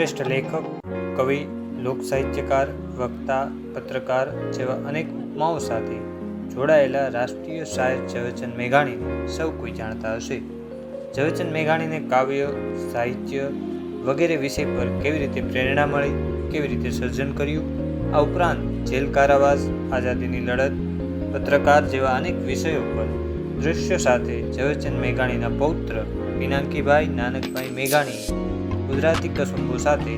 શ્રેષ્ઠ લેખક, કવિ લોક સાહિત્યકાર વક્તા, પત્રકાર જેવા અનેક ઉપમાઓ સાથે જોડાયેલા રાષ્ટ્રીય શાયર ઝવેરચંદ મેઘાણીને સૌ કોઈ જાણતા હશે. ઝવેરચંદ મેઘાણીને કાવ્ય, સાહિત્ય વગેરે વિષય પર કેવી રીતે પ્રેરણા મળી, કેવી રીતે સર્જન કર્યું, આ ઉપરાંત જેલ કારાવાસ, આઝાદીની લડત, પત્રકાર જેવા અનેક વિષયો પર દૃશ્ય સાથે ઝવેરચંદ મેઘાણીના પૌત્ર પિનાકીભાઈ નાનકભાઈ મેઘાણીએ ગુજરાતી કસુંબો સાથે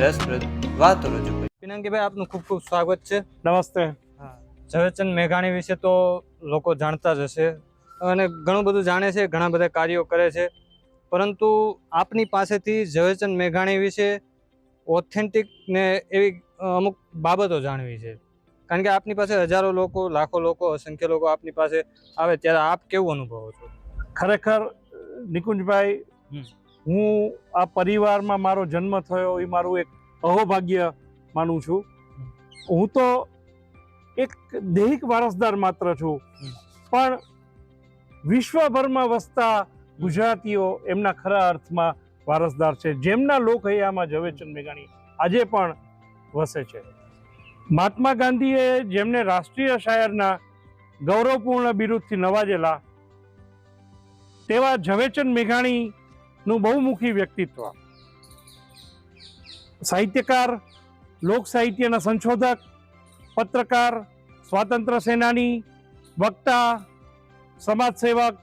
રસપ્રદ વાતો રજૂ કરી. પિનાકીભાઈ આપનું ખૂબ ખૂબ સ્વાગત છે. નમસ્તે. ઝવેરચંદ મેઘાણી વિશે તો લોકો જાણતા જ હશે અને ઘણું બધું જાણે છે ઘણા બધા કાર્યો કરે છે. પરંતુ આપની પાસેથી ઝવેરચંદ મેઘાણી વિશે ઓથેન્ટિક ને એવી અમુક બાબતો જાણવી છે. કારણ કે આપની પાસે હજારો લોકો લાખો લોકો અસંખ્ય લોકો આપની પાસે આવે ત્યારે આપ કેવું અનુભવો છો? ખરેખર નિકુંજભાઈ. હું આ પરિવારમાં મારો જન્મ થયો એ મારું એક અહોભાગ્ય માનું છું. હું તો એક દૈહિક વારસદાર માત્ર છું. પણ વિશ્વભરમાં વસતા ગુજરાતીઓ એમના ખરા અર્થમાં વારસદાર છે. જેમના લોકહૈયામાં ઝવેરચંદ મેઘાણી આજે પણ વસે છે. મહાત્મા ગાંધીએ જેમને રાષ્ટ્રીય શાયરના ગૌરવપૂર્ણ બિરુદથી નવાજેલા તેવા ઝવેરચંદ મેઘાણીનું બહુમુખી વ્યક્તિત્વ. સાહિત્યકાર, લોક સાહિત્યના સંશોધક, પત્રકાર સ્વાતંત્ર્ય સેનાની, વક્તા સમાજસેવક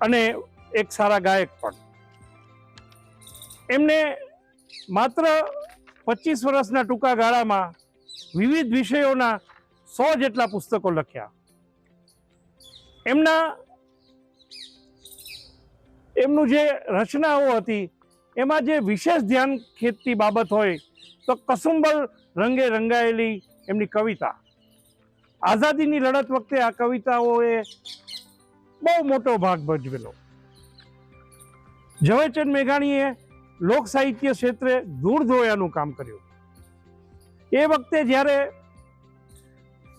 અને એક સારા ગાયક પણ. એમને માત્ર પચીસ વર્ષના ટૂંકા ગાળામાં વિવિધ વિષયોના સો જેટલા પુસ્તકો લખ્યા. એમના એમનું જે રચનાઓ હતી, એમાં જે વિશેષ ધ્યાન ખેંચતી બાબત હોય, તો કસુંબલ રંગે રંગાયેલી એમની કવિતા. આઝાદીની લડત વખતે આ કવિતાઓએ બહુ મોટો ભાગ ભજવેલો. ઝવેરચંદ મેઘાણીએ લોક સાહિત્ય ક્ષેત્રે ધૂળ ધોયાનું કામ કર્યું. એ વખતે જ્યારે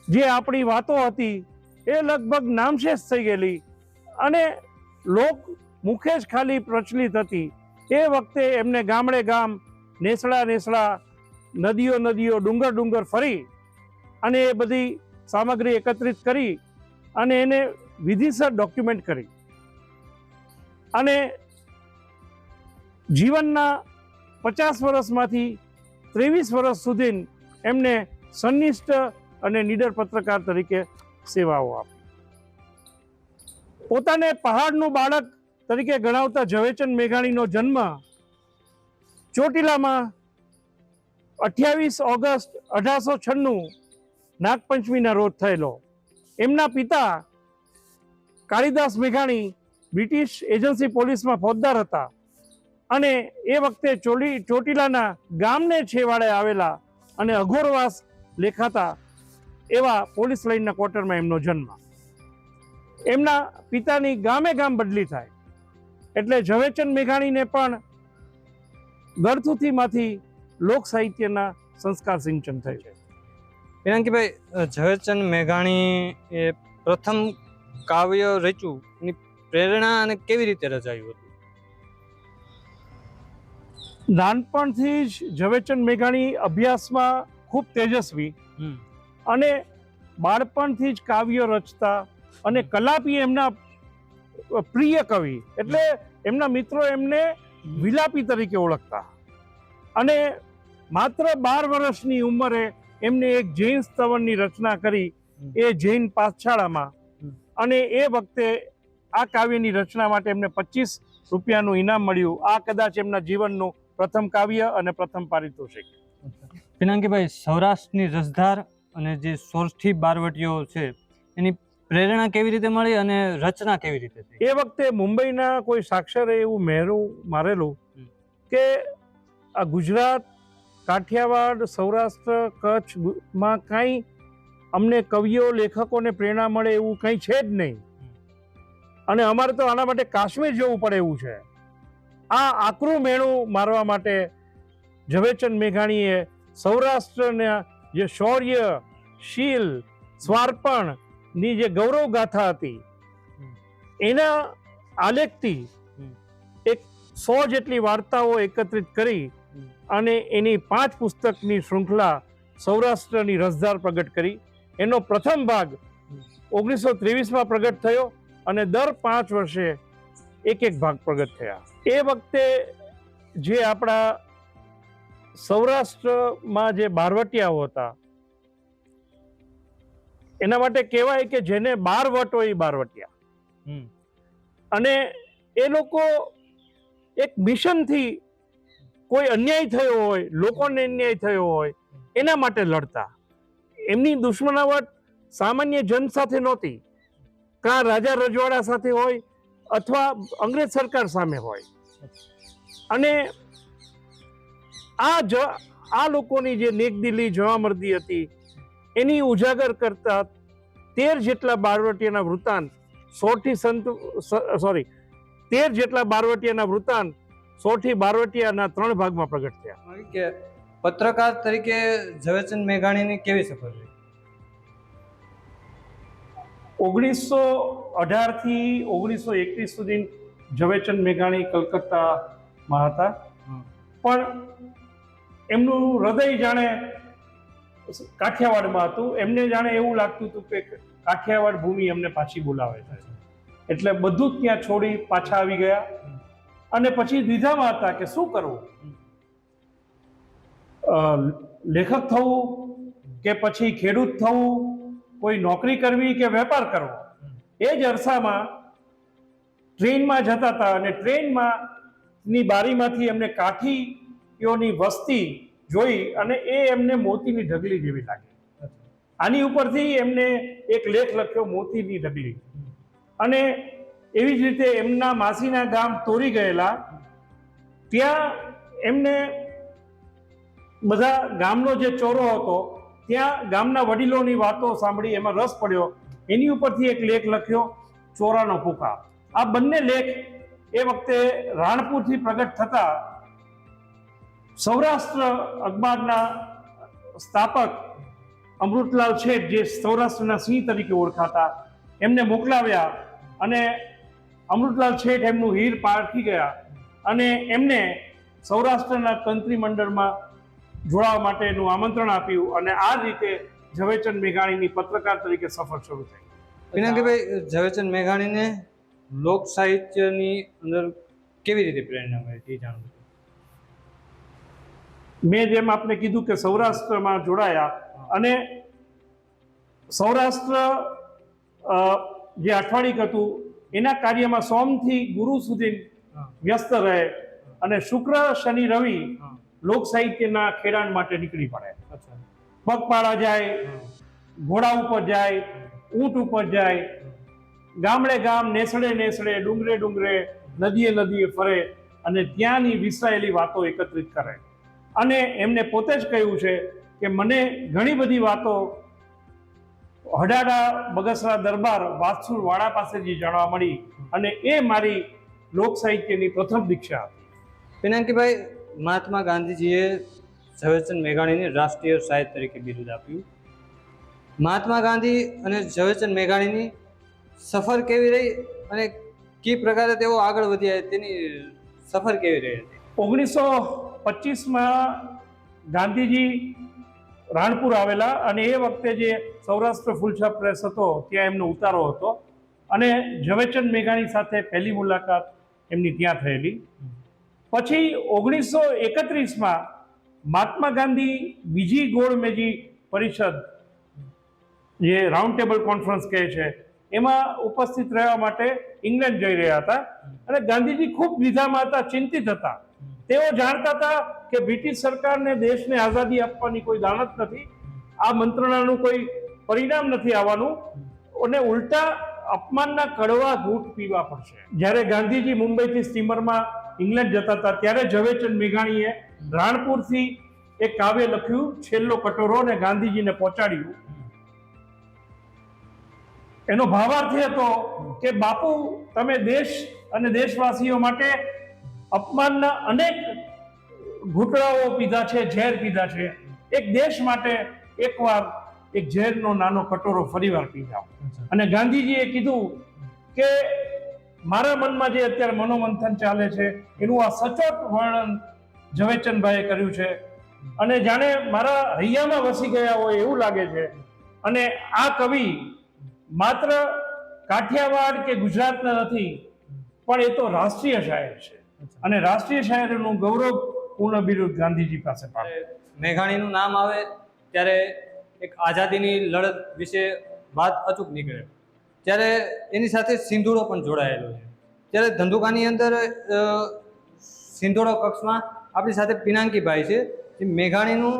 જે આપણી વાતો હતી, એ લગભગ નામશેષ થઈ ગયેલી અને લોક મુખે જ ખાલી પ્રચલિત હતી. એ વખતે એમને ગામડે ગામ નેસડા નેસડા નદીઓ નદીઓ ડુંગર ડુંગર ફરી અને એ બધી સામગ્રી એકત્રિત કરી અને એને વિધિસર ડોક્યુમેન્ટ કરી. અને જીવનના પચાસ વર્ષમાંથી ત્રેવીસ વર્ષ સુધી એમને સંનિષ્ઠ અને નીડર પત્રકાર તરીકે સેવાઓ આપી. પોતાને પહાડનું બાળક તરીકે ગણાવતા ઝવેરચંદ મેઘાણીનો જન્મ ચોટીલામાં અઠ્યાવીસ ઓગસ્ટ અઢારસો છન્નું નાગપંચમીના રોજ થયેલો. એમના પિતા કાળીદાસ મેઘાણી બ્રિટિશ એજન્સી પોલીસમાં ફોજદાર હતા અને એ વખતે ચોલી ચોટીલાના ગામને છેવાડે આવેલા અને અઘોરવાસ લેખાતા એવા પોલીસ લાઇનના ક્વાર્ટરમાં એમનો જન્મ. એમના પિતાની ગામે ગામ બદલી થાય. એટલે ઝવેરચંદ મેઘાણીને પણ ગળથુથીમાંથી લોક સાહિત્યના સંસ્કાર સિંચન થયું છે. પિનાકીભાઈ ઝવેરચંદ મેઘાણી એ પ્રથમ કાવ્ય રચ્યું એની પ્રેરણા અને કેવી રીતે રચાયું હતું? નાનપણથી જ ઝવેરચંદ મેઘાણી અભ્યાસમાં ખૂબ તેજસ્વી અને બાળપણથી જ કાવ્યો રચતા અને કલાપી એમના પ્રિય કવિ. એટલે એમના મિત્રો એમને વિલાપી તરીકે ઓળખતા. અને માત્ર બાર વર્ષની ઉંમરે એમને એક જૈન સ્તવનની રચના કરી એ જૈન પાઠશાળામાં. અને એ વખતે આ કાવ્યની રચના માટે એમને પચીસ રૂપિયાનું ઇનામ મળ્યું. આ કદાચ એમના જીવનનું પ્રથમ કાવ્ય અને પ્રથમ પારિતોષિક. પિનાંકીભાઈ સૌરાષ્ટ્રની રસધાર અને જે સોરઠી બારવટીઓ છે એની પ્રેરણા કેવી રીતે મળી અને રચના કેવી રીતે થઈ? એ વખતે મુંબઈના કોઈ સાક્ષરે એવું મહેરું મારેલું કે આ ગુજરાત કાઠિયાવાડ સૌરાષ્ટ્ર કચ્છમાં કાંઈ અમને કવિઓ લેખકોને પ્રેરણા મળે એવું કંઈ છે જ નહીં. અને અમારે તો આના માટે કાશ્મીર જવું પડે એવું છે. આ આકરું મેળું મારવા માટે ઝવેરચંદ મેઘાણીએ સૌરાષ્ટ્રના જે શૌર્ય શીલ સ્વાર્પણની જે ગૌરવ ગાથા હતી એના આલેખથી એક સો જેટલી વાર્તાઓ એકત્રિત કરી અને એની પાંચ પુસ્તકની શૃંખલા સૌરાષ્ટ્રની રસધાર પ્રગટ કરી. એનો પ્રથમ ભાગ ઓગણીસો ત્રેવીસમાં પ્રગટ થયો અને દર પાંચ વર્ષે એક એક ભાગ પ્રગટ થયા. એ વખતે જે આપણા સૌરાષ્ટ્રમાં જે બારવટિયાઓ હતા એના માટે કહેવાય કે જેને બાર વટ હોય એ બારવટિયા હમ. અને એ લોકો એક મિશનથી કોઈ અન્યાય થયો હોય લોકોને અન્યાય થયો હોય એના માટે લડતા. એમની દુશ્મનાવટ સામાન્ય જન સાથે નહોતી. કાં રાજા રજવાડા સાથે હોય અથવા અંગ્રેજ સરકાર સામે હોય. અને આ જ આ લોકોની જે નેકદિલી જવામર્દી હતી એની ઉજાગર કરતા તેર જેટલા બારવટીયાના વૃત્તાંત સોથી સંત સોરી તેર જેટલા બારવટીયાના વૃત્તાંત સોથી બારવટીયાના ત્રણ ભાગમાં પ્રગટ થયા. કે પત્રકાર તરીકે ઝવેરચંદ મેઘાણીની કેવી સફર રહી? ઓગણીસો અઢારથી ઓગણીસો એકવીસ સુધી ઝવેરચંદ મેઘાણી કલકત્તામાં હતા. પણ એમનું હૃદય જાણે કાઠિયાવાડમાં હતું. એમને જાણે એવું લાગતું હતું કે કાઠિયાવાડ ભૂમિ એમને પાછી બોલાવે છે. એટલે બધું જ ત્યાં છોડી પાછા આવી ગયા. અને પછી દ્વિધામાં હતા કે શું કરવું? લેખક થવું કે પછી ખેડૂત થવું? કોઈ નોકરી કરવી કે વેપાર કરવો? એ જ અરસામાં ટ્રેનમાં જતા હતા અને ટ્રેનમાં ની બારીમાંથી એમને કાઠીઓની વસ્તી જોઈ અને એ એમને મોતીની ઢગલી જેવી લાગી. આની ઉપરથી એમને એક લેખ લખ્યો, મોતીની ઢગલી. અને એવી જ રીતે એમના માસીના ગામ તોરી ગયેલા. ત્યાં એમને બધા ગામનો જે ચોરો હતો, ત્યાં ગામના વડીલોની વાતો સાંભળી એમાં રસ પડ્યો. એની ઉપરથી એક લેખ લખ્યો, ચોરાનો પુકાર. આ બંને લેખ એ વખતે રાણપુરથી પ્રગટ થતા સૌરાષ્ટ્ર અખબારના સ્થાપક અમૃતલાલ શેઠ જે સૌરાષ્ટ્રના સિંહ તરીકે ઓળખાતા, એમને મોકલાવ્યા અને અમૃતલાલ શેઠ એમનું હીર પારખી ગયા અને એમને સૌરાષ્ટ્રના તંત્રી મંડળમાં જોડાવા માટેનું આમંત્રણ આપ્યું અને આ રીતે ઝવેરચંદ મેઘાણીની પત્રકાર તરીકે સફર શરૂ થઈ પિનાકીભાઈ, ઝવેરચંદ મેઘાણીને લોક સાહિત્યની અંદર કેવી રીતે પ્રેરણા મળી તે જાણવું. મેં જેમ આપને કીધું કે સૌરાષ્ટ્રમાં જોડાયા અને સૌરાષ્ટ્ર જે અઠવાડિક હતું એના કાર્યમાં સોમથી ગુરુ સુધી વ્યસ્ત રહે અને શુક્ર શનિ રવિ લોક સાહિત્યના ખેડાણ માટે નીકળી પડે. પગપાળા જાય ઘોડા ઉપર જાય ઊંટ ઉપર જાય ગામડે ગામ નેસડે નેસડે ડુંગરે ડુંગરે નદીએ નદીએ ફરે અને ત્યાંની વિસરાયેલી વાતો એકત્રિત કરે. અને એમને પોતે જ કહ્યું છે કે મને ઘણી બધી વાતો હડાડા બગસરા દરબાર વાસુર વાળા પાસેથી જાણવા મળી અને એ મારી લોક સાહિત્યની પ્રથમ દીક્ષા હતી પિનાકીભાઈ મહાત્મા ગાંધીજીએ ઝવેરચંદ મેઘાણીને રાષ્ટ્રીય સાહિત્ય તરીકે બિરુદ આપ્યું. મહાત્મા ગાંધી અને ઝવેરચંદ મેઘાણીની સફર કેવી રહી અને કઈ પ્રકારે તેઓ આગળ વધ્યા તેની સફર કેવી રહી હતી? ઓગણીસો પચીસમાં ગાંધીજી રાણપુર આવેલા અને એ વખતે જે સૌરાષ્ટ્ર ફૂલછા પ્રેસ હતો, ત્યાં એમનો ઉતારો હતો. અને ઝવેરચંદ મેઘાણી સાથે પહેલી મુલાકાત એમની ત્યાં થયેલી. પછી ઓગણીસો એકત્રીસમાં મહાત્મા ગાંધી બીજી ગોળમેજી પરિષદ, જે રાઉન્ડ ટેબલ કોન્ફરન્સ કહે છે, એમાં ઉપસ્થિત રહેવા માટે ઇંગ્લેન્ડ જઈ રહ્યા હતા. અને ગાંધીજી ખૂબ વિધામાં હતા, ચિંતિત હતા. તેઓ જાણતા હતા કે બ્રિટિશ સરકારને દેશને આઝાદી આપવાની કોઈ દાનત નથી. આ મંત્રણાનું કોઈ પરિણામ નથી આવવાનું. અને ઉલટા અપમાનના કડવા ઘૂંટ પીવા પડશે. જ્યારે ગાંધીજી મુંબઈથી સ્ટીમરમાં ઇંગ્લેન્ડ જતા હતા, ત્યારે ઝવેરચંદ મેઘાણીએ રાણપુરથી એક કાવ્ય લખ્યું, છેલ્લો કટોરો અને ગાંધીજીને પહોંચાડ્યું. એનો ભાવાર્થ હતો કે, બાપુ, તમે દેશ અને દેશવાસીઓ માટે અપમાનના અનેક ઘૂંટડાઓ પીધા છે ઝેર પીધા છે. એક દેશ માટે એકવાર એક ઝેરનો નાનો કટોરો ફરીવાર પી જાઓ. અને ગાંધીજીએ કીધું કે મારા મનમાં જે અત્યારે મનોમંથન ચાલે છે એનું આ સચોટ વર્ણન ઝવેરચંદભાઈએ કર્યું છે. અને જાણે મારા હૈયામાં વસી ગયા હોય એવું લાગે છે. અને આ કવિ માત્ર કાઠિયાવાડ કે ગુજરાતના નથી પણ એ તો રાષ્ટ્રીય શાયર છે. અને રાષ્ટ્રીય શાયરનું ગૌરવપૂર્ણ બિરુદ ગાંધીજી પાસે પામે મેઘાણીનું નામ આવે ત્યારે એક આઝાદીની લડત વિશે વાત અચૂક નીકળે. ત્યારે એની સાથે સિંધુડો પણ જોડાયેલો છે. ત્યારે ધંધુકાની અંદર સિંધુડો કક્ષમાં આપણી સાથે પિનાંકીભાઈ છે જે મેઘાણીનું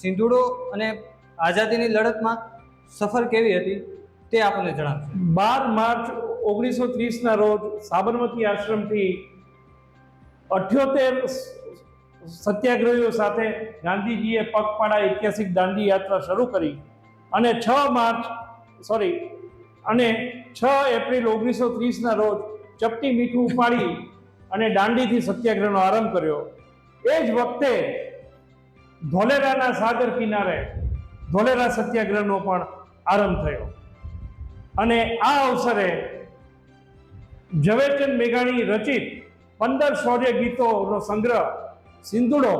સિંધુડો અને આઝાદીની લડતમાં સફર કેવી હતી તે આપણને જણાવશે. બાર માર્ચ ઓગણીસો ત્રીસના રોજ સાબરમતી આશ્રમથી અઠ્યોતેર સત્યાગ્રહીઓ સાથે ગાંધીજીએ પગપાળા ઐતિહાસિક દાંડી યાત્રા શરૂ કરી અને છ માર્ચ, સોરી, અને છ એપ્રિલ ઓગણીસો ત્રીસના રોજ ચપટી મીઠું ઉપાડી અને દાંડીથી સત્યાગ્રહનો આરંભ કર્યો. એ જ વખતે ધોલેરાના સાગર કિનારે ધોલેરા સત્યાગ્રહનો પણ આરંભ થયો. અને આ અવસરે ઝવેરચંદ મેઘાણી રચિત પંદર શૌર્ય ગીતોનો સંગ્રહ સિંધુડો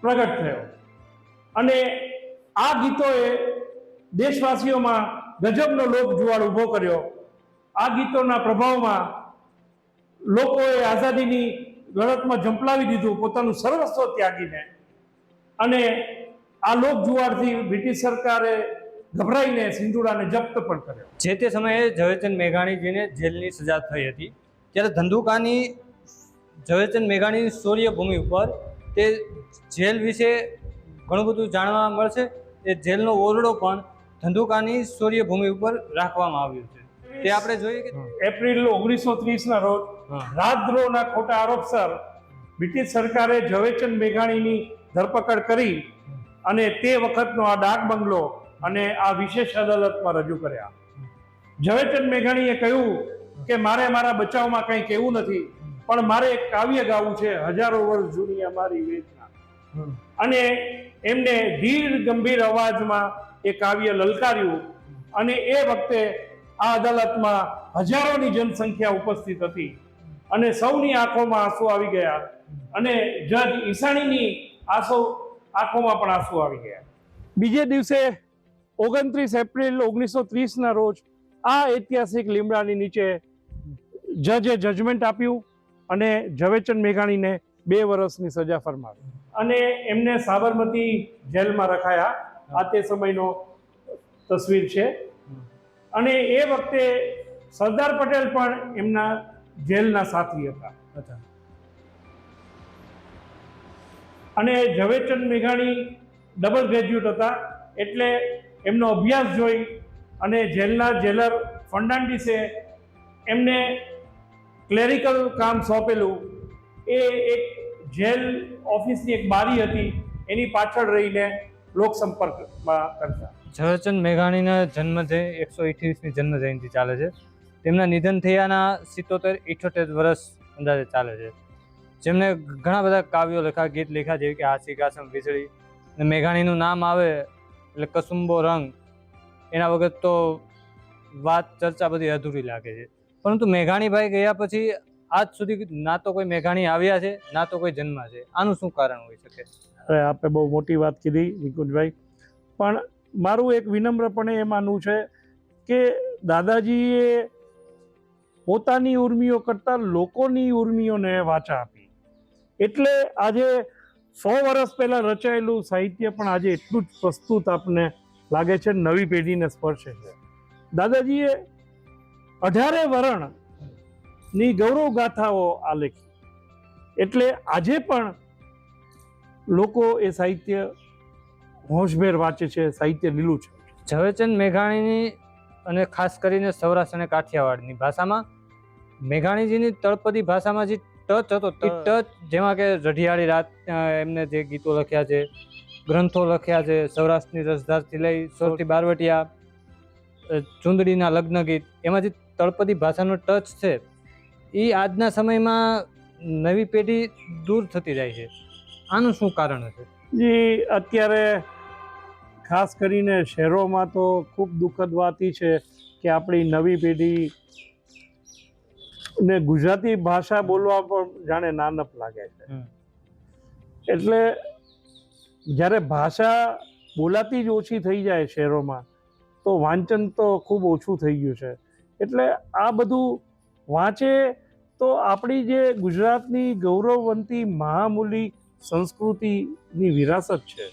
પ્રગટ થયો. અને આ ગીતોએ દેશવાસીઓમાં ગજબનો લોક જુવાળ ઊભો કર્યો. આ ગીતોના પ્રભાવમાં લોકોએ આઝાદીની લડતમાં ઝંપલાવી દીધું, પોતાનું સર્વસ્વ ત્યાગીને. અને આ લોક જુવાળથી બ્રિટિશ સરકારે ગભરાઈને સિંધુડાને જપ્ત પણ કર્યો. જે તે સમયે ઝવેરચંદ મેઘાણીજીને જેલની સજા થઈ હતી, ત્યારે ધંધુકાની ઝવેરચંદ મેઘાણીની શૌર્યભૂમિ ઉપર તે જેલ વિશે ઘણું બધું જાણવા મળશે. એ જેલનો ઓરડો પણ ધંધુકાની શૌર્યભૂમિ ઉપર રાખવામાં આવ્યો છે. તે આપણે જોઈએ કે એપ્રિલ ઓગણીસો ત્રીસના રોજ રાજદ્રોહના ખોટા આરોપસર બ્રિટિશ સરકારે ઝવેરચંદ મેઘાણીની ધરપકડ કરી અને તે વખતનો આ ડાક બંગલો અને આ વિશેષ અદાલતમાં રજૂ કર્યા. ઝવેરચંદ મેઘાણીએ કહ્યું કે મારે મારા બચાવમાં કંઈ કહેવું નથી. પણ મારે એક કાવ્ય ગાવું છે હજારો વર્ષ જૂની અમારી વેદના. અને એમને ધીર ગંભીર અવાજમાં એ કાવ્ય લલકાર્યું. અને એ વખતે આ અદાલતમાં હજારોની જનસંખ્યા ઉપસ્થિત હતી. અને સૌની આંખોમાં આંસુ આવી ગયા. અને જજ ઈશાણીની આંસુ આંખોમાં પણ આંસુ આવી ગયા. બીજે દિવસે ઓગણત્રીસ એપ્રિલ ઓગણીસો ત્રીસના રોજ આ ઐતિહાસિક લીમડાની નીચે જજે જજમેન્ટ આપ્યું. અને ઝવેરચંદ મેઘાણીને બે વર્ષની સજા ફરમાવી. અને એમને સાબરમતી જેલમાં રખાયા. આ તે સમયનો તસવીર છે. અને એ વખતે સરદાર પટેલ પણ એમના જેલના સાથી હતા. અને ઝવેરચંદ મેઘાણી ડબલ ગ્રેજ્યુએટ હતા. એટલે એમનો અભ્યાસ જોઈ અને જેલના જેલર ફર્નાન્ડિસે એમને ક્લેરિકલ કામ સોંપેલું. એ એક જેલ ઓફિસની એક બારી હતી, એની પાછળ રહીને લોકસંપર્કમાં કરતા. ઝવેરચંદ મેઘાણીના જન્મ જે એકસો અઠ્યાવીસની જન્મ જયંતિ ચાલે છે. તેમના નિધન થયાના સિત્તોતેર ઇઠોતેર વર્ષ અંદાજે ચાલે છે. જેમને ઘણા બધા કાવ્યો લખ્યા ગીત લખ્યા, જેવી કે હાસી કાસમ વીજળી અને મેઘાણીનું નામ આવે એટલે કસુંબો રંગ, એના વગર તો વાત, ચર્ચા બધી અધૂરી લાગે છે. પરંતુ મેઘાણીભાઈ ગયા પછી આજ સુધી ના તો કોઈ મેઘાણી આવ્યા છે, ના તો કોઈ જન્મ છે. આનું શું કારણ હોઈ શકે? અરે આપે બહુ મોટી વાત કીધી નિકુંજભાઈ પણ મારું એક વિનમ્રપણે એ માનવું છે કે દાદાજીએ પોતાની ઉર્મિઓ કરતાં લોકોની ઉર્મિઓને વાચા આપી. એટલે આજે સો વર્ષ પહેલાં રચાયેલું સાહિત્ય પણ આજે એટલું જ પ્રસ્તુત આપને લાગે છે, નવી પેઢીને સ્પર્શે છે. દાદાજીએ અઢારે વર્ણની ગૌરવ ગાથાઓ આલેખી એટલે આજે પણ લોકો એ સાહિત્ય હોશભેર વાંચે છે સાહિત્ય લીલું છે. ઝવેરચંદ મેઘાણીની અને ખાસ કરીને સૌરાષ્ટ્ર અને કાઠિયાવાડની ભાષામાં મેઘાણીજીની તળપદી ભાષામાં જે ટચ હતો એ ટચ જેમાં કે રઢિયાળી રાત એમને જે ગીતો લખ્યા છે ગ્રંથો લખ્યા છે સૌરાષ્ટ્રની રસધારથી લઈ સોરથી બારવટિયા ચુંદડીના લગ્ન ગીત એમાં જે તળપદી ભાષાનો ટચ છે એ આજના સમયમાં નવી પેઢી દૂર થતી જાય છે. આનું શું કારણ છે એ અત્યારે ખાસ કરીને શહેરોમાં તો ખૂબ દુઃખદ વાત છે કે આપણી નવી પેઢી ને ગુજરાતી ભાષા બોલવા પણ જાણે નાનપ લાગે છે. એટલે જ્યારે ભાષા બોલાતી જ ઓછી થઈ જાય શહેરોમાં તો વાંચન તો ખૂબ ઓછું થઈ ગયું છે. એટલે આ બધું વાંચે તો આપણી જે ગુજરાતની ગૌરવવંતી મહામૂલી સંસ્કૃતિની વિરાસત છે,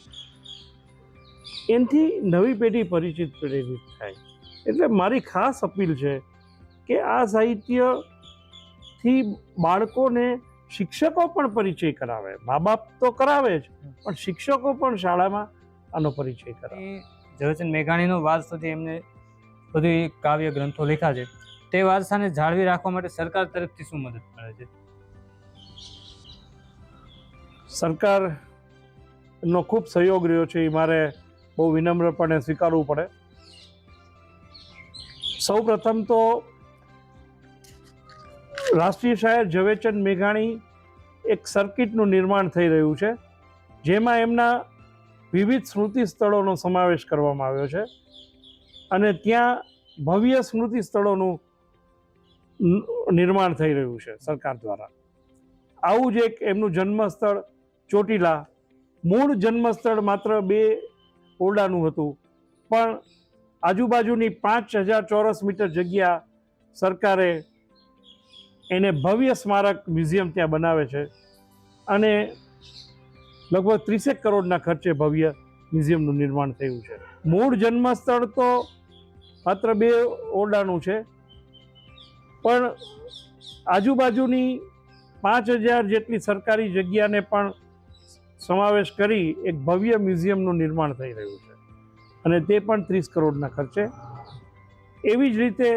એનાથી નવી પેઢી પરિચિત પ્રેરિત થાય. એટલે મારી ખાસ અપીલ છે કે આ સાહિત્યથી બાળકોને શિક્ષકો પણ પરિચય કરાવે. મા બાપ તો કરાવે જ, પણ શિક્ષકો પણ શાળામાં આનો પરિચય કરાવે. ઝવેરચંદ મેઘાણીનો વારસોથી એમને બધી કાવ્ય ગ્રંથો લખ્યા છે. તે વારસાને જાળવી રાખવા માટે સરકાર તરફથી શું મદદ મળે છે? સરકારનો ખૂબ સહયોગ રહ્યો છે, એ મારે બહુ વિનમ્રપણે સ્વીકારવું પડે. સૌ પ્રથમ તો રાષ્ટ્રીય શાયર ઝવેરચંદ મેઘાણી એક સર્કિટનું નિર્માણ થઈ રહ્યું છે, જેમાં એમના વિવિધ સ્મૃતિ સ્થળોનો સમાવેશ કરવામાં આવ્યો છે. અને ત્યાં ભવ્ય સ્મૃતિ સ્થળોનું નિર્માણ થઈ રહ્યું છે સરકાર દ્વારા. આવું જ એક એમનું જન્મસ્થળ ચોટીલા. મૂળ જન્મસ્થળ માત્ર બે ઓરડાનું હતું, પણ આજુબાજુની પાંચ હજાર ચોરસ મીટર જગ્યા સરકારે એને ભવ્ય સ્મારક મ્યુઝિયમ ત્યાં બનાવે છે અને લગભગ ત્રીસેક કરોડના ખર્ચે ભવ્ય મ્યુઝિયમનું નિર્માણ થયું છે. મૂળ જન્મસ્થળ તો માત્ર બે ઓરડાનું છે. પણ આજુબાજુની પાંચ હજાર જેટલી સરકારી જગ્યાને પણ સમાવેશ કરી એક ભવ્ય મ્યુઝિયમનું નિર્માણ થઈ રહ્યું છે. અને તે પણ ત્રીસ કરોડના ખર્ચે. એવી જ રીતે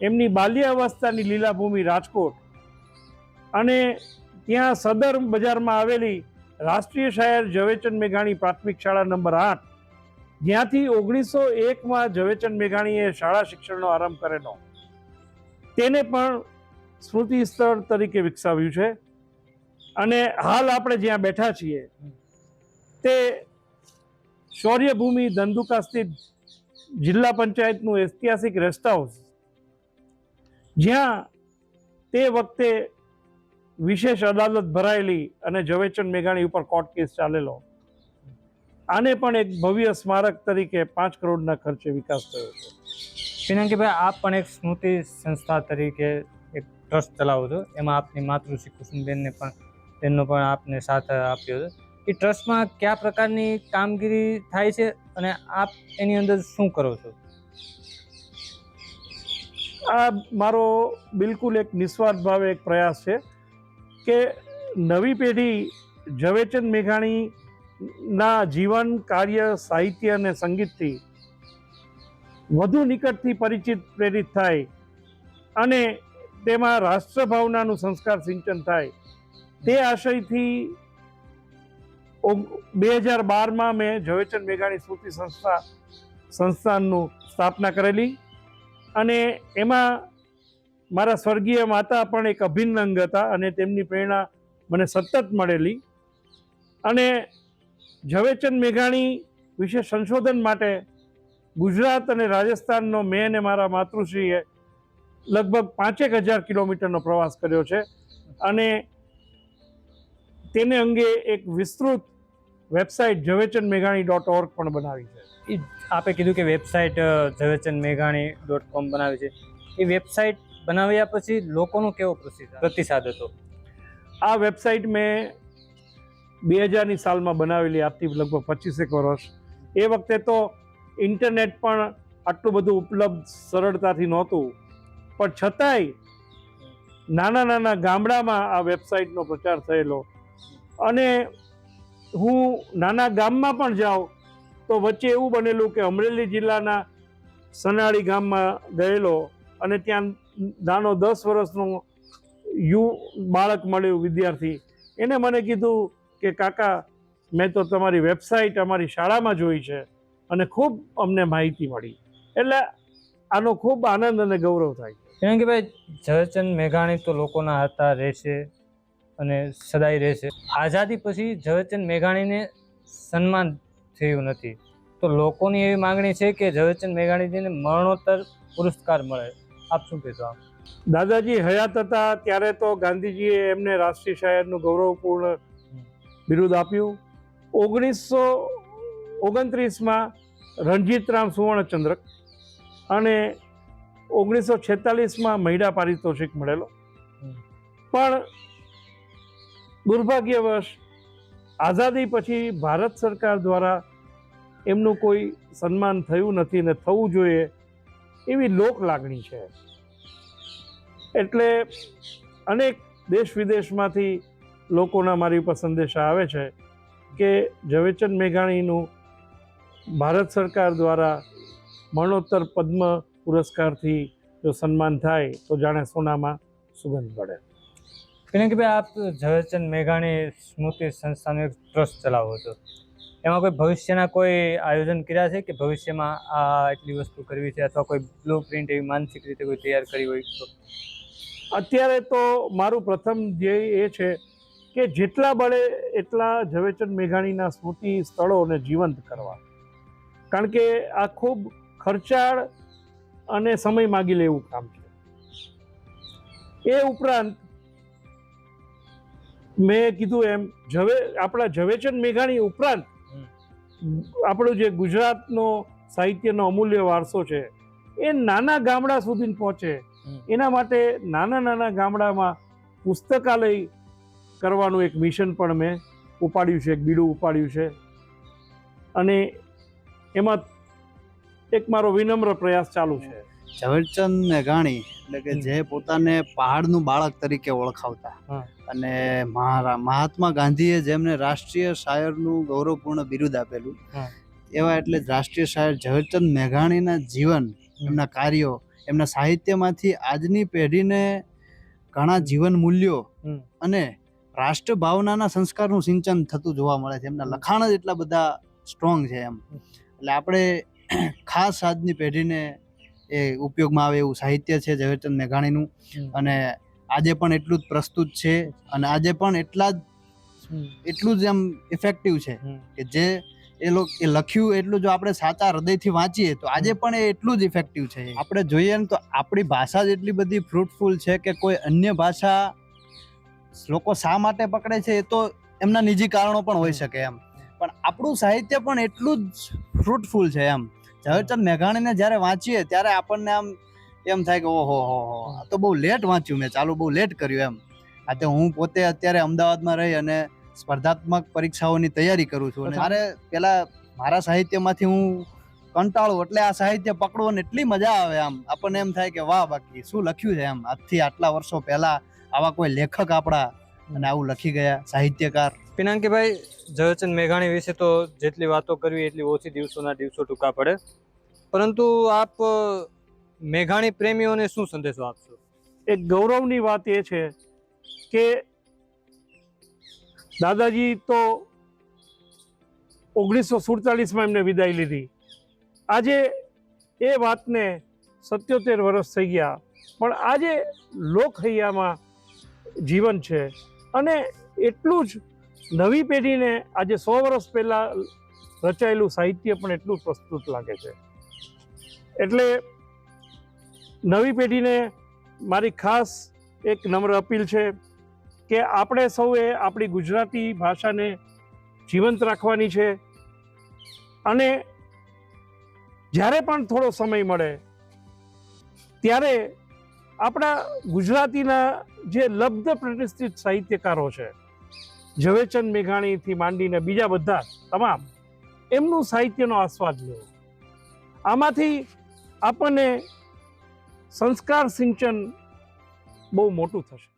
એમની બાલ્યાવસ્થાની લીલાભૂમિ રાજકોટ અને ત્યાં સદર બજારમાં આવેલી રાષ્ટ્રીય શાયર ઝવેરચંદ મેઘાણી પ્રાથમિક શાળા નંબર આઠ જ્યાંથી ઓગણીસો એકમાં ઝવેરચંદ મેઘાણીએ શાળા શિક્ષણનો આરંભ કરેલો. તેને પણ સ્મૃતિ સ્થળ તરીકે વિકસાવ્યું છે. અને હાલ આપણે જ્યાં બેઠા છીએ, તે શૌર્યભૂમિ ધંધુકા સ્થિત જિલ્લા પંચાયતનું ઐતિહાસિક રેસ્ટ હાઉસ જ્યાં તે વખતે વિશેષ અદાલત ભરાયેલી અને ઝવેરચંદ મેઘાણી ઉપર કોર્ટ કેસ ચાલેલો. આને પણ એક ભવ્ય સ્મારક તરીકે પાંચ કરોડના ખર્ચે વિકાસ થયો છે. પિનાકીભાઈ આપ પણ એક સ્મૃતિ સંસ્થા તરીકે એક ટ્રસ્ટ ચલાવો છો. એમાં આપની માતૃશ્રી કુસુમબેનને પણ તેમનો પણ આપને સાથ આપ્યો છે. એ ટ્રસ્ટમાં કયા પ્રકારની કામગીરી થાય છે અને આપ એની અંદર શું કરો છો? આ મારો બિલકુલ એક નિસ્વાર્થ ભાવે એક પ્રયાસ છે કે નવી પેઢી ઝવેરચંદ મેઘાણીના જીવન, કાર્ય, સાહિત્ય અને સંગીતથી વધુ નિકટથી પરિચિત, પ્રેરિત થાય અને તેમાં રાષ્ટ્રભાવનાનું સંસ્કાર સિંચન થાય. તે આશયથી બે હજાર બારમાં મેં ઝવેરચંદ મેઘાણી સ્મૃતિ સંસ્થા, સંસ્થાનનું સ્થાપના કરેલી અને એમાં મારા સ્વર્ગીય માતા પણ એક અભિન્ન અંગ હતા અને તેમની પ્રેરણા મને સતત મળેલી અને ઝવેરચંદ મેઘાણી વિશે સંશોધન માટે ગુજરાત અને રાજસ્થાનનો મેં અને મારા માતૃશ્રીએ લગભગ પાંચેક હજાર કિલોમીટરનો પ્રવાસ કર્યો છે. અને તેને અંગે એક વિસ્તૃત વેબસાઇટ ઝવેરચંદ મેઘાણી ડોટ ઓર્ગ પણ બનાવી છે. એ આપે કીધું કે વેબસાઇટ ઝવેરચંદ મેઘાણી ડોટ કોમ બનાવી છે. એ વેબસાઇટ બનાવ્યા પછી લોકોનો કેવો પ્રતિસાદ પ્રતિસાદ હતો? આ વેબસાઇટ મેં બે હજારની સાલમાં બનાવેલી આજથી લગભગ પચીસેક વર્ષ. એ વખતે તો ઇન્ટરનેટ પણ આટલું બધું ઉપલબ્ધ સરળતાથી નહોતું. પણ છતાંય નાના નાના ગામડામાં આ વેબસાઇટનો પ્રચાર થયેલો. અને હું નાના ગામમાં પણ જાઉં, તો વચ્ચે એવું બનેલું કે અમરેલી જિલ્લાના સનાળી ગામમાં ગયેલો અને ત્યાં નાનો દસ વર્ષનો યુ બાળક મળ્યું વિદ્યાર્થી. એને મને કીધું કે કાકા મેં તો તમારી વેબસાઇટ અમારી શાળામાં જોઈ છે અને ખૂબ અમને માહિતી મળી. એટલે આનો ખૂબ આનંદ અને ગૌરવ થાય. કારણ કે ભાઈ ઝવેરચંદ મેઘાણી તો લોકોના હતા રહેશે અને સદાય રહેશે. આઝાદી પછી ઝવેરચંદ મેઘાણીને સન્માન થયું નથી. તો લોકોની એવી માંગણી છે કે ઝવેરચંદ મેઘાણીજીને મરણોત્તર પુરસ્કાર મળે. આપ શું કહેશો દાદાજી હયાત હતા ત્યારે તો ગાંધીજીએ એમને રાષ્ટ્રીય શાયરનું ગૌરવપૂર્ણ બિરુદ આપ્યું. ઓગણીસો ઓગણત્રીસમાં રણજીતરામ સુવર્ણચંદ્રક અને ઓગણીસો છેતાલીસમાં મહિલા પારિતોષિક મળેલો. પણ દુર્ભાગ્યવશ આઝાદી પછી ભારત સરકાર દ્વારા એમનું કોઈ સન્માન થયું નથી ને થવું જોઈએ એવી લોક લાગણી છે. એટલે અનેક દેશ વિદેશમાંથી લોકોના મારી ઉપર સંદેશા આવે છે કે ઝવેરચંદ મેઘાણીનું ભારત સરકાર દ્વારા મરણોત્તર પદ્મ પુરસ્કારથી જો સન્માન થાય તો જાણે સોનામાં સુગંધ પડે. પિનકભાઈ આપ ઝવેરચંદ મેઘાણી સ્મૃતિ સંસ્થાનો એક ટ્રસ્ટ ચલાવો છો. એમાં કોઈ ભવિષ્યના કોઈ આયોજન કર્યા છે કે ભવિષ્યમાં આ એટલી વસ્તુ કરવી છે અથવા કોઈ બ્લુ પ્રિન્ટ એવી માનસિક રીતે કોઈ તૈયાર કરી હોય તો? અત્યારે તો મારું પ્રથમ ધ્યેય એ છે કે જેટલા બળે એટલા ઝવેરચંદ મેઘાણીના સ્મૃતિ સ્થળોને જીવંત કરવા. કારણ કે આ ખૂબ ખર્ચાળ અને સમય માગી લે એવું કામ છે. એ ઉપરાંત મેં કીધું એમ ઝવે આપણા ઝવેરચંદ મેઘાણી ઉપરાંત આપણું જે ગુજરાતનો સાહિત્યનો અમૂલ્ય વારસો છે એ નાના ગામડા સુધી પહોંચે. એના માટે નાના નાના ગામડામાં પુસ્તકાલય કરવાનું એક મિશન પણ મેં ઉપાડ્યું છે એક બીડું ઉપાડ્યું છે. અને એમાં એક મારો વિનમ્ર પ્રયાસ ચાલુ છે. ઝવેરચંદ મેઘાણી એટલે કે જે પોતાને પહાડનું બાળક તરીકે ઓળખાવતા. અને મહાત્મા ગાંધીએ જેમને રાષ્ટ્રીય શાયરનું ગૌરવપૂર્ણ બિરુદ આપેલું એવા એટલે રાષ્ટ્રીય શાયર ઝવેરચંદ મેઘાણીના જીવન એમના કાર્યો એમના સાહિત્યમાંથી આજની પેઢીને ઘણા જીવન મૂલ્યો અને રાષ્ટ્ર ભાવનાના સંસ્કારનું સિંચન થતું જોવા મળે છે. એમના લખાણ જ એટલા બધા સ્ટ્રોંગ છે એમ. એટલે આપણે ખાસ આજની પેઢીને એ ઉપયોગમાં આવે એવું સાહિત્ય છે ઝવેરચંદ મેઘાણીનું. અને આજે પણ એટલું જ પ્રસ્તુત છે અને આજે પણ એટલા જ એટલું જ એમ ઇફેક્ટિવ છે કે જે એ લોકો એ લખ્યું એટલું જો આપણે સાચા હૃદયથી વાંચીએ તો આજે પણ એ એટલું જ ઇફેક્ટિવ છે. આપણે જોઈએ ને તો આપણી ભાષા જ એટલી બધી ફ્રૂટફુલ છે કે કોઈ અન્ય ભાષા લોકો શા માટે પકડે છે એ તો એમના નિજી કારણો પણ હોઈ શકે એમ. પણ આપણું સાહિત્ય પણ એટલું જ ફ્રૂટફુલ છે એમ. ઝવેરચંદ મેઘાણીને જ્યારે વાંચીએ ત્યારે આપણને આમ એમ થાય કે ઓહો હો હો. આ તો બહુ લેટ વાંચ્યું મેં ચાલુ બહુ લેટ કર્યું એમ. આ તો હું પોતે અત્યારે અમદાવાદમાં રહી અને સ્પર્ધાત્મક પરીક્ષાઓની તૈયારી કરું છું. અને મારે પેલા મારા સાહિત્યમાંથી હું કંટાળું એટલે આ સાહિત્ય પકડવું અને એટલી મજા આવે આમ. આપણને એમ થાય કે વાહ બાકી શું લખ્યું છે એમ? આજથી આટલા વર્ષો પહેલા આવા કોઈ લેખક આપણા અને આવું લખી ગયા સાહિત્યકાર. પિનાંકીભાઈ ઝવેરચંદ મેઘાણી વિશે તો જેટલી વાતો કરવી એટલી ઓછી દિવસોના દિવસો ટૂંકા પડે. પરંતુ આપ મેઘાણી પ્રેમીઓને શું સંદેશો આપશો? એક ગૌરવની વાત એ છે કે દાદાજી તો ઓગણીસો સુડતાલીસમાં એમને વિદાય લીધી. આજે એ વાતને સત્યોતેર વર્ષ થઈ ગયા. પણ આજે લોકહૈયામાં જીવન છે. અને એટલું જ નવી પેઢીને આજે સો વર્ષ પહેલાં રચાયેલું સાહિત્ય પણ એટલું પ્રસ્તુત લાગે છે. એટલે નવી પેઢીને મારી ખાસ એક નમ્ર અપીલ છે કે આપણે સૌએ આપણી ગુજરાતી ભાષાને જીવંત રાખવાની છે. અને જ્યારે પણ થોડો સમય મળે, ત્યારે આપણા ગુજરાતીના જે લબ્ધ પ્રતિષ્ઠિત સાહિત્યકારો છે. ઝવેરચંદ મેઘાણીથી માંડીને બીજા બધા તમામ, એમનું સાહિત્યનો આસ્વાદ લેવો આમાંથી આપણને સંસ્કાર સિંચન બહુ મોટું થશે.